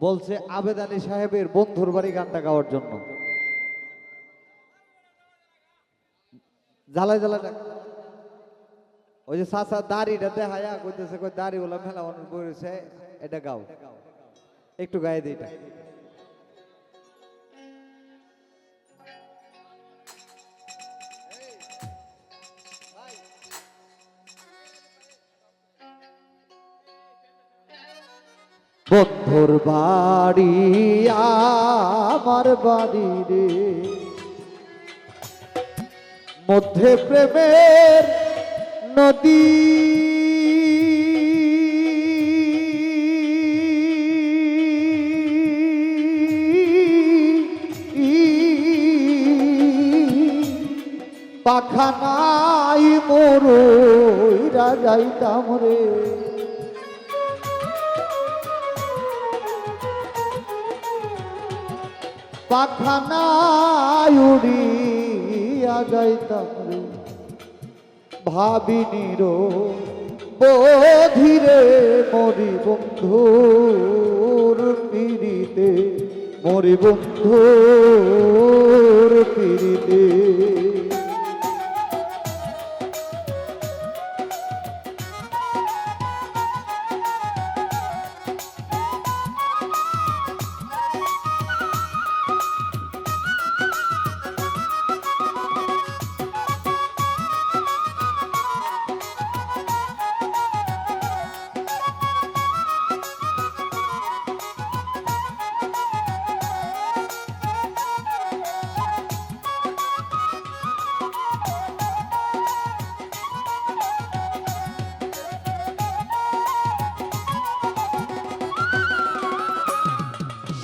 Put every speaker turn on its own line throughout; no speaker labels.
বলছে আবেদ আলী সাহেবের বন্ধুর বাড়ি গানটা গাওয়ার জন্য। জ্বালায় ডাক- ওই যে সাসা দাড়িটা দেখায়া কইতেছে, কই দাড়ি ওলা মেলা মানুষ বলেছে এটা গাও। একটু গায়ে দিই বন্ধুর বাড়ি আমার বাড়ি রে মধ্যে প্রেমের নদী। পাখানাই মোরইরা যাইতাম রে। পাখানায় যাইতাম। রে ভাবিনি রো বধিরে মরি বন্ধুর পিড়িতে মরি বন্ধুর পিড়িতে।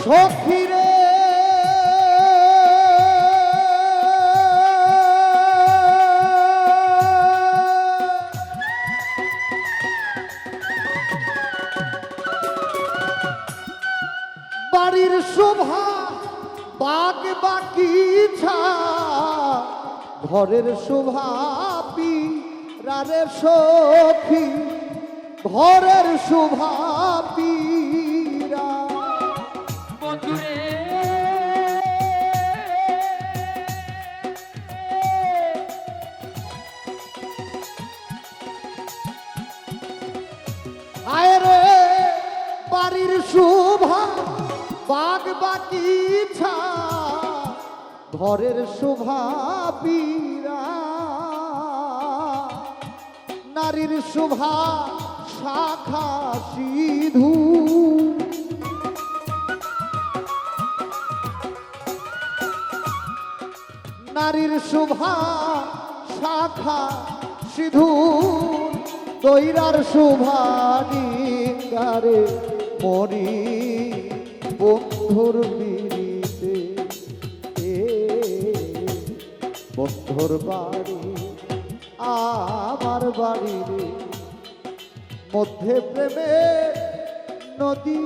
সখিরে। বাড়ির শোভা বাগ বাকিছা ঘরের শোভা পি রারে সখী ঘরের শোভা ঘরের শোভা পীরা নারীর শোভা শাখা সিধু। নারীর শোভা শাখা সিধু। তৈরার শোভা নিগারে মরি বন্ধুর বিরিতে বন্ধুর বাড়ি আমার বাড়ির মধ্যে প্রেমের নদী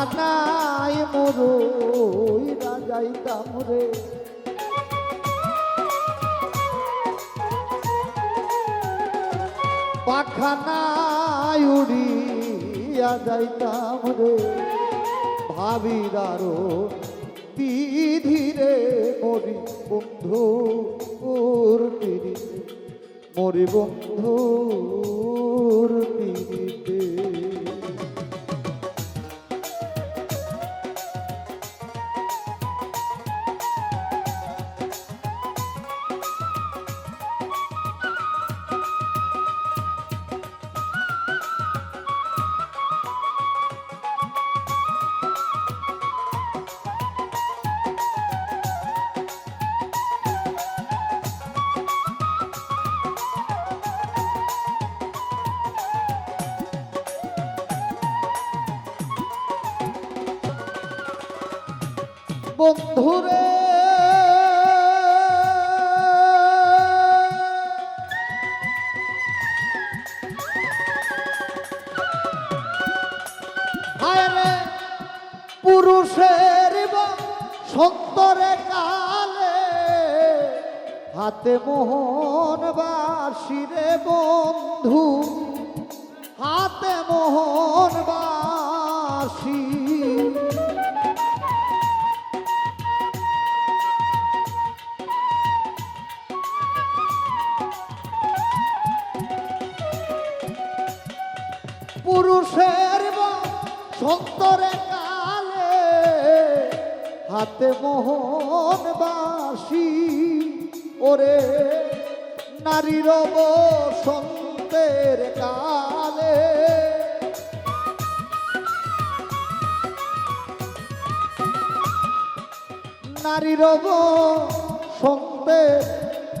পাখানায় মরই রাজাইতাম রে পাখানায় উড়িয়া যাইতাম রে ভাবিরারো বিধিরে মরি বন্ধু ওর পিড়িতে। মরি বন্ধুর পিড়িতে। বন্ধুরে। পুরুষের সত্তরে কালে হাতে মোহন বাসিরে বন্ধু হাতে মোহন বাসি হাতে মোহন বাসি ওরে নারীর সন্তের কালে। নারীর সন্তের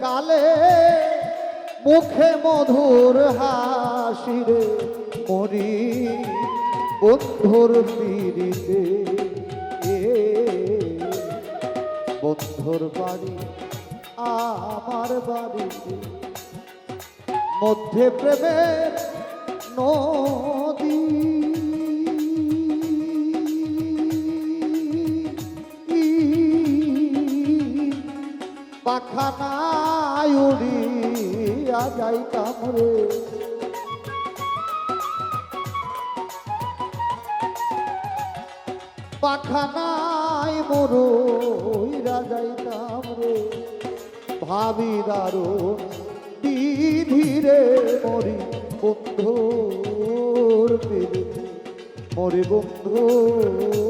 কালে মুখে মধুর হাসিরে মরি বন্ধুর পিড়িতে বন্ধুর বাড়ি আমার বাড়িতে মধ্যে প্রেমের নদী। পাখানায় উড়িয়া যাইতাম রে। পাখানায় মরুইরা যাইতাম রে ভাবি দারো ধীরে মরি বন্ধুর মরে মরি বন্ধুর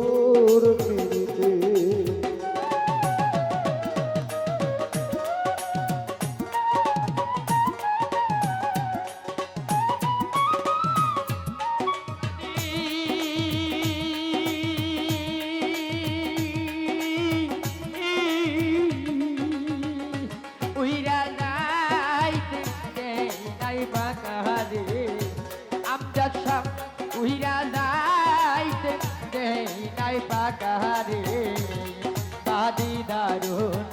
দারুণ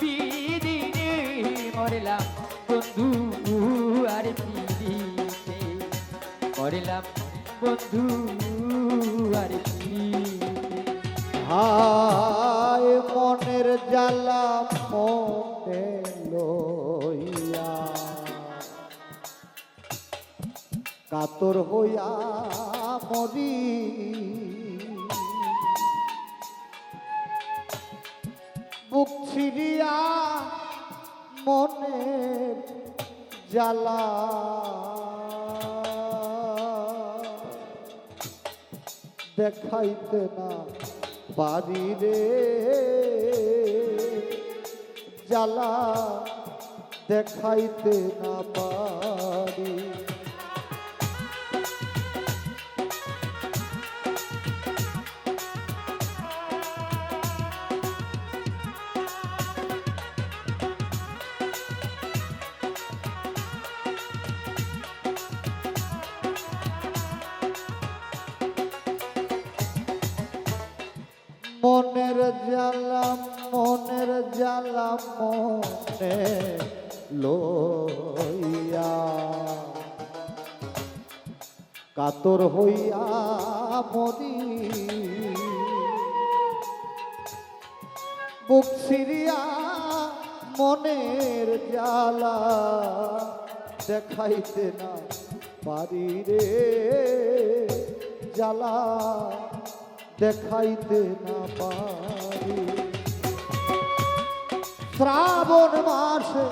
বিদিনে মরলাম। বন্ধু, আর পিড়িতে মরলাম। বন্ধু, আর
হায় মনের জ্বালা মনে লইয়া। কাতর হইয়া মরি জ্বালা। দেখাইতে না পারি রে। জ্বালা দেখাইতে না পারি। জ্বালা মনের জ্বালা মনে লইয়া। কাতর হইয়া মরি। বুক সিরিয়া মনের জ্বালা দেখাইতে না পারি রে। জ্বালা দেখাইতে না পারি। শ্রাবণ মাসে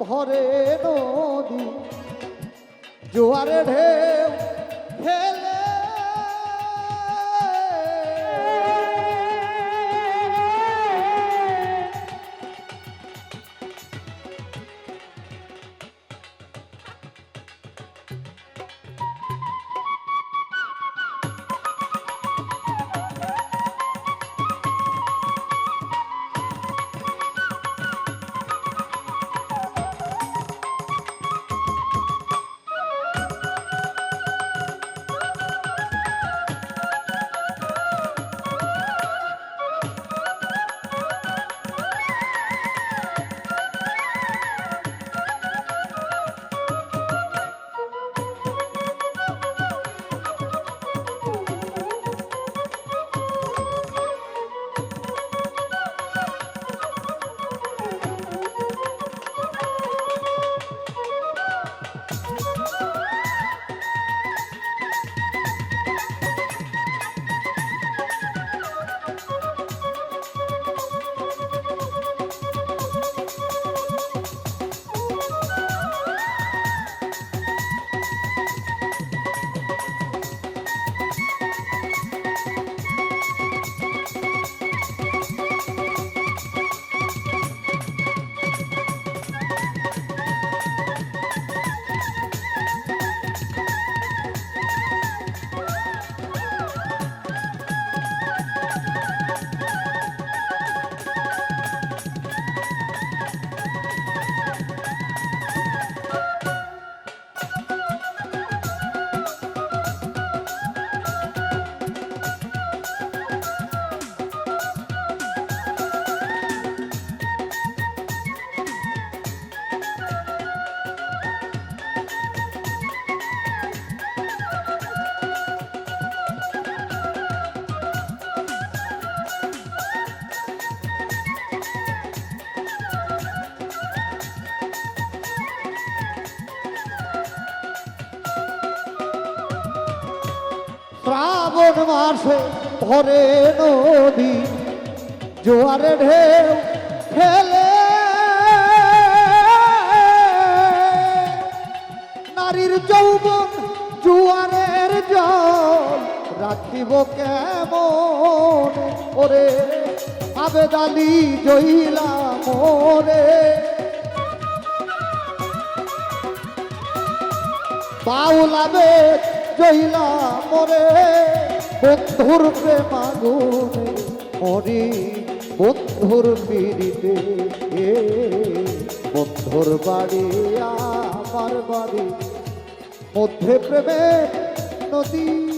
ভরে নদী জোয়ারে ঢেউ ফাগুন মাসে ভরে নদী, জোয়ারে ঢেউ খেলে। নারীর যৌবন জুয়ারের জল রাখিব কেমন? ওরে আবেদালি জইলা মোরে বাউলাবে জইলা মরে, বন্ধুর প্রেমাগুনে মরি বন্ধুর পিড়িতে এ, বন্ধুর বাড়ি আমার বাড়ি। মধ্যে প্রেমের নদী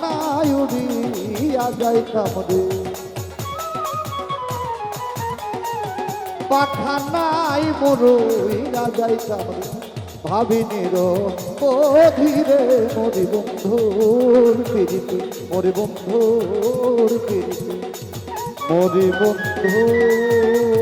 পাখানায় উড়িয়া যাইতাম রে পাখানায় মরইয়া যাইতাম রে ভাবিনির ধীরে মরি বন্ধুর পিড়িতে, মরি বন্ধুর পিড়িতে, মরি বন্ধু